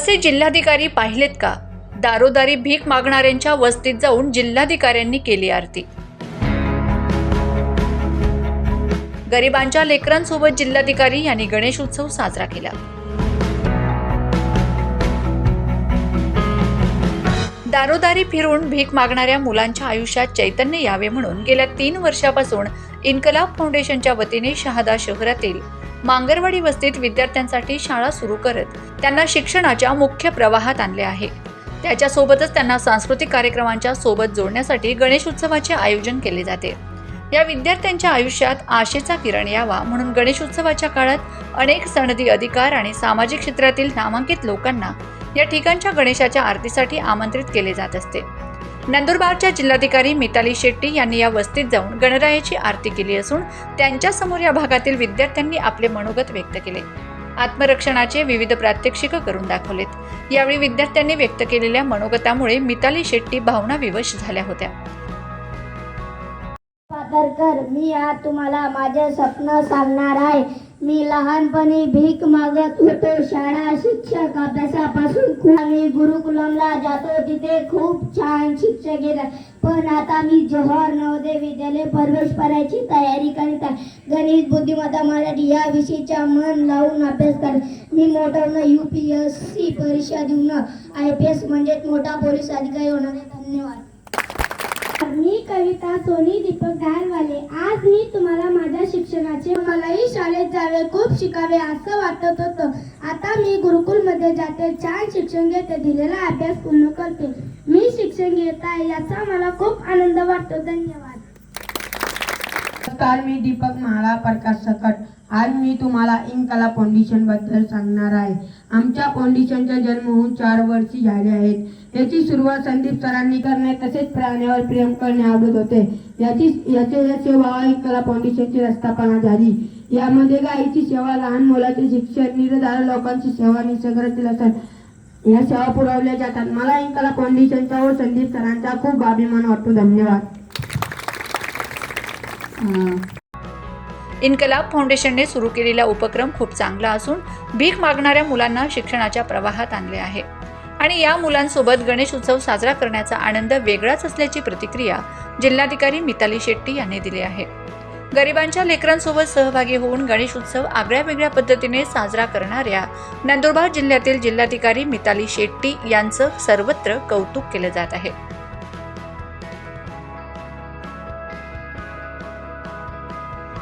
तसे जिल्हाधिकारी पाहिलेत का? दारोदारी भीक मागणाऱ्यांच्या वस्तीत जाऊन जिल्हाधिकाऱ्यांनी केली आरती. गरिबांच्या लेकरांसोबत जिल्हाधिकारी यांनी गणेश उत्सव साजरा केला. दारोदारी फिरून भीक मागणाऱ्या मुलांच्या आयुष्यात चैतन्य यावे म्हणून गेल्या तीन वर्षापासून इन्कलाब फाउंडेशनच्या वतीने शहादा शहरातील मांगरवाडी वस्तीत विद्यार्थ्यांसाठी शाळा सुरू करत त्यांना शिक्षणाच्या मुख्य प्रवाहात आणले आहे. त्याच्यासोबतच त्यांना सांस्कृतिक कार्यक्रमांच्या सोबत जोडण्यासाठी गणेश उत्सवाचे आयोजन केले जाते. या विद्यार्थ्यांच्या आयुष्यात आशेचा किरण यावा म्हणून गणेश उत्सवाच्या काळात अनेक सनदी अधिकार आणि सामाजिक क्षेत्रातील नामांकित लोकांना या ठिकाणच्या गणेशाच्या आरतीसाठी आमंत्रित केले जात असते. नंदुरबारच्या जिल्हाधिकारी मिताली शेट्टी यांनी या वस्तीत जाऊन गणरायाची आरती केली असून त्यांच्यासमोर या भागातील विद्यार्थ्यांनी आपले मनोगत व्यक्त केले. आत्मरक्षणाचे विविध प्रात्यक्षिक करून दाखवलेत. यावेळी विद्यार्थ्यांनी व्यक्त केलेल्या मनोगतामुळे मिताली शेट्टी भावनाविवश झाल्या होत्या. पाथरकर मी आज तुम्हाला माझे स्वप्न सांगणार आहे. मी लहानपणी भीक मागत होतो. शाळा शिक्षक अभ्यासापासून खूप मी गुरुकुलमला जातो. तिथे खूप छान शिक्षक येतात. पण आता मी जवाहर नवोदय विद्यालय प्रवेश करायची तयारी करीत आहे. गणित बुद्धिमत्ता मराठी या विषयीचा मन लावून अभ्यास कर मी मोठ्यानं यू पी एस सी परीक्षा देऊन आय पी एस म्हणजेच मोठा पोलीस अधिकारी होणार आहे. धन्यवाद. मी कविता सोनी दीपक धारवाले. आज मी तुम्हाला शिक्षणाचे मलाही शाळेत जावे खूप शिकावे असं वाटत होतं. आता मी गुरुकुलमध्ये जाते छान शिक्षण घेते दिलेला अभ्यास पूर्ण करते. मी शिक्षण घेत आहे याचा मला खूप आनंद वाटतो. धन्यवाद. नमस्कार मी दीपक महाळा प्रकाश सकट. आज मी तुम्हाला इंकला फाउंडेशनबद्दल सांगणार आहे. आमच्या फाउंडेशनचा जन्म होऊन चार वर्षी झाले आहेत. याची सुरुवात संदीप सरांनी करणे तसेच प्राण्यावर प्रेम करणे आवडत होते. याची याचे या सेवा इंकला फाउंडेशनची रस्तापणा झाली. यामध्ये गायीची सेवा लहान मुलाचे शिक्षण निरधार लोकांची सेवा निसर्गातील असतात या सेवा पुरवल्या जातात. मला इंकाला फाउंडेशनचा व संदीप सरांचा खूप अभिमान वाटतो. धन्यवाद. इन्कलाब फाउंडेशनने सुरू केलेला उपक्रम खूप चांगला असून भीक मागणाऱ्या मुलांना शिक्षणाच्या प्रवाहात आणले आहे. आणि या मुलांसोबत गणेश उत्सव साजरा करण्याचा आनंद वेगळाच असल्याची प्रतिक्रिया जिल्हाधिकारी मिताली शेट्टी यांनी दिली आहे. गरिबांच्या लेकरांसोबत सहभागी होऊन गणेश उत्सव आगळ्या वेगळ्या पद्धतीने साजरा करणाऱ्या नंदुरबार जिल्ह्यातील जिल्हाधिकारी मिताली शेट्टी यांचं सर्वत्र कौतुक केलं जात आहे.